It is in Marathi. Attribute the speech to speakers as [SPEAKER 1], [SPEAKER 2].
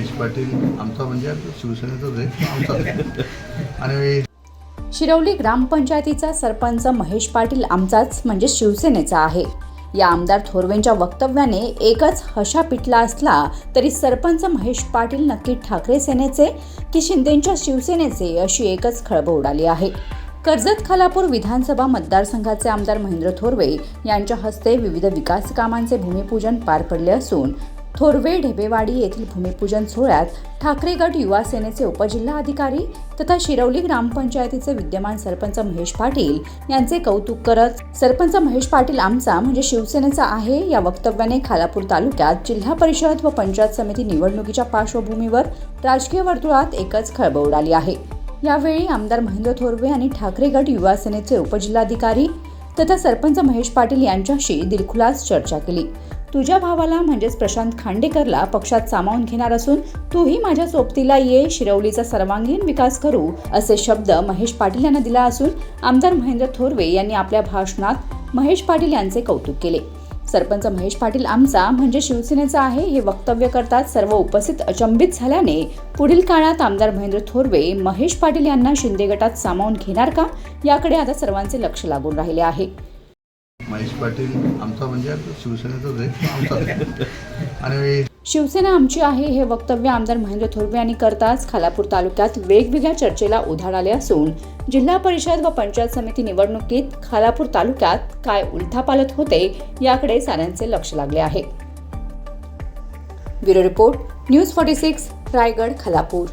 [SPEAKER 1] महेश पाटील आमचा म्हणजे शिवसेनेचाच आहे आमचा. आणि
[SPEAKER 2] शिरवली ग्रामपंचायतीचा सरपंच महेश पाटील आमचाच म्हणजे शिवसेनेचा आहे. या आमदार थोरवेंच्या वक्तव्याने एकच हशा पिटला असला तरी सरपंच महेश पाटील नक्की ठाकरे सेनेचे की शिंदेच्या शिवसेनेचे अशी एकच खळबळ उडाली आहे. कर्जत खालापूर विधानसभा मतदारसंघाचे आमदार महेंद्र थोरवे यांच्या हस्ते विविध विकास कामांचे भूमिपूजन पार पडले असून थोरवे ढेबेवाडी येथील भूमिपूजन सोहळ्यात ठाकरे गट युवा सेनेचे उपजिल्हाधिकारी तथा शिरवली ग्रामपंचायतीचे विद्यमान सरपंच महेश पाटील यांचे कौतुक करत सरपंच महेश पाटील आमचा म्हणजे शिवसेनेचा आहे या वक्तव्याने खालापूर तालुक्यात जिल्हा परिषद व पंचायत समिती निवडणुकीच्या पार्श्वभूमीवर राजकीय वर्तुळात एकच खळबळ उडाली आहे. यावेळी आमदार महेंद्र थोरवे आणि ठाकरे गट युवा सेनेचे उपजिल्हाधिकारी तथा सरपंच महेश पाटील यांच्याशी दिलखुलास चर्चा केली. तुझ्या भावाला म्हणजेच प्रशांत खांडेकरला पक्षात सामावून घेणार असून तूही माझ्या सोबतीला ये शिरवलीचा सर्वांगीण विकास करू असे शब्द महेश पाटील यांना दिला असून आमदार महेंद्र थोरवे यांनी आपल्या भाषणात महेश पाटील यांचे कौतुक केले. सरपंच महेश पाटील आमचा म्हणजे शिवसेनेचा आहे हे वक्तव्य करतात सर्व उपस्थित अचंबित झाल्याने पुढील काळात आमदार महेंद्र थोरवे महेश पाटील यांना शिंदे गटात सामावून घेणार का? याकडे आता सर्वांचे लक्ष लागून राहिले आहे.
[SPEAKER 1] महेश पाटील आमचा म्हणजे शिवसेनेचाच आहे आमचा. आणि
[SPEAKER 2] शिवसेना आमची आहे हे वक्तव्य आमदार महेंद्र थोरवे यांनी करताच खालापूर तालुक्यात वेगवेगळ्या चर्चेला उधाण आले असून जिल्हा परिषद व पंचायत समिती निवडणुकीत खालापूर तालुक्यात काय उलथापालत होते याकडे साऱ्यांचे लक्ष लागले आहे. Bureau report news forty six Raigad Khalapur.